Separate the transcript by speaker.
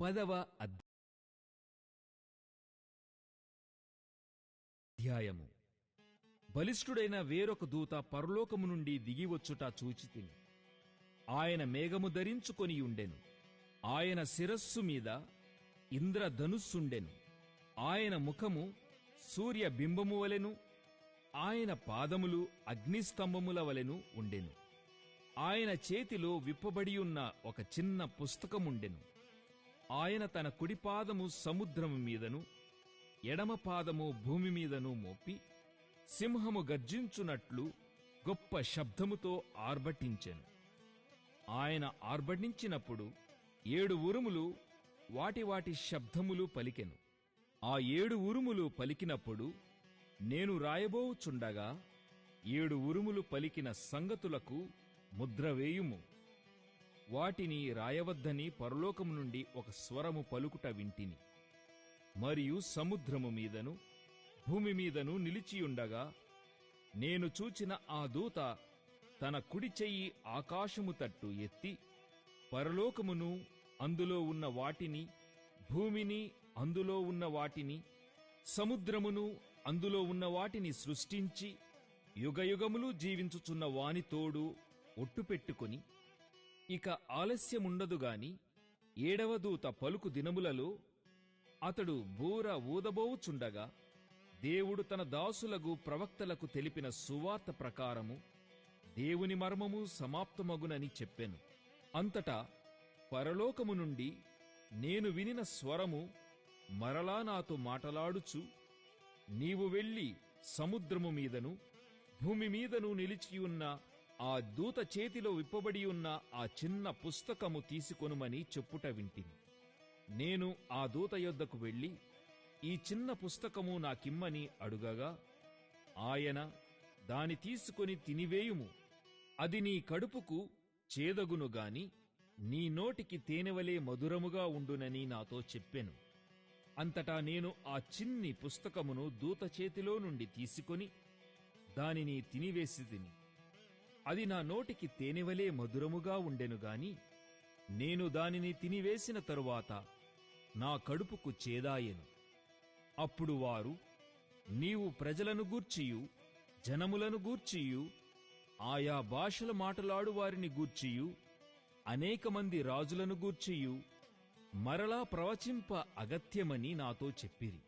Speaker 1: పదవ అధ్యాయము. బలిష్ఠుడైన వేరొక దూత పరలోకము నుండి దిగివచ్చుట చూచితిని. ఆయన మేఘము ధరించుకొని ఉండెను. ఆయన శిరస్సు మీద ఇంద్రధనుస్సుండెను. ఆయన ముఖము సూర్య బింబము వలెను ఆయన పాదములు అగ్నిస్తంభముల వలెను ఉండెను. ఆయన చేతిలో విప్పబడియున్న ఒక చిన్న పుస్తకముండెను. ఆయన తన కుడిపాదము సముద్రము మీదను ఎడమపాదము భూమి మీదను మోపి సింహము గర్జించునట్లు గొప్ప శబ్దముతో ఆర్భటించెను. ఆయన ఆర్భటించినప్పుడు ఏడు ఉరుములు వాటి వాటి శబ్దములు పలికెను. ఆ ఏడు ఉరుములు పలికినప్పుడు నేను రాయబోచుండగా ఏడు ఉరుములు పలికిన సంగతులకు ముద్ర వేయుము. వాటిని రాయవద్దని పరలోకము నుండి ఒక స్వరము పలుకుట వింటిని. మరియు సముద్రము మీదను భూమి మీదను నిలిచియుండగా నేను చూచిన ఆ దూత తన కుడి చెయ్యి ఆకాశము తట్టు ఎత్తి పరలోకమును అందులో ఉన్న వాటిని భూమిని అందులో ఉన్న వాటిని సముద్రమును అందులో ఉన్న వాటిని సృష్టించి యుగయుగములు జీవించుచున్న వానితోడు ఒట్టుపెట్టుకుని ఇక ఆలస్యముండదుగాని ఏడవ దూత పలుకు దినములలో అతడు బూర ఊదబోవుచుండగా దేవుడు తన దాసులకు ప్రవక్తలకు తెలిపిన సువార్త ప్రకారము దేవుని మర్మము సమాప్తమగునని చెప్పెను. అంతటా పరలోకము నుండి నేను వినిన స్వరము మరలా నాతో మాటలాడుచు నీవు వెళ్ళి సముద్రము మీదను భూమి మీదను నిలిచియున్న ఆ దూత చేతిలో విప్పబడి ఉన్న ఆ చిన్న పుస్తకము తీసుకొనుమని చెప్పుట వింటిని. నేను ఆ దూత యొద్దకు వెళ్ళి ఈ చిన్న పుస్తకము నాకిమ్మని అడుగగా ఆయన దాని తీసుకొని తినివేయుము. అది నీ కడుపుకు చేదగును గాని నీ నోటికి తేనెవలే మధురముగా ఉండునని నాతో చెప్పెను. అంతటా నేను ఆ చిన్ని పుస్తకమును దూత చేతిలో నుండి తీసుకొని దానిని తినివేసి తిని అది నా నోటికి తేనెవలే మధురముగా ఉండెను గాని నేను దానిని తినివేసిన తరువాత నా కడుపుకు చేదాయెను. అప్పుడు వారు నీవు ప్రజలను గూర్చియు జనములను గూర్చియు ఆయా భాషల మాటలాడు వారిని గూర్చియు అనేక మంది రాజులను గూర్చియు మరలా ప్రవచింప అగత్యమని నాతో చెప్పిరి.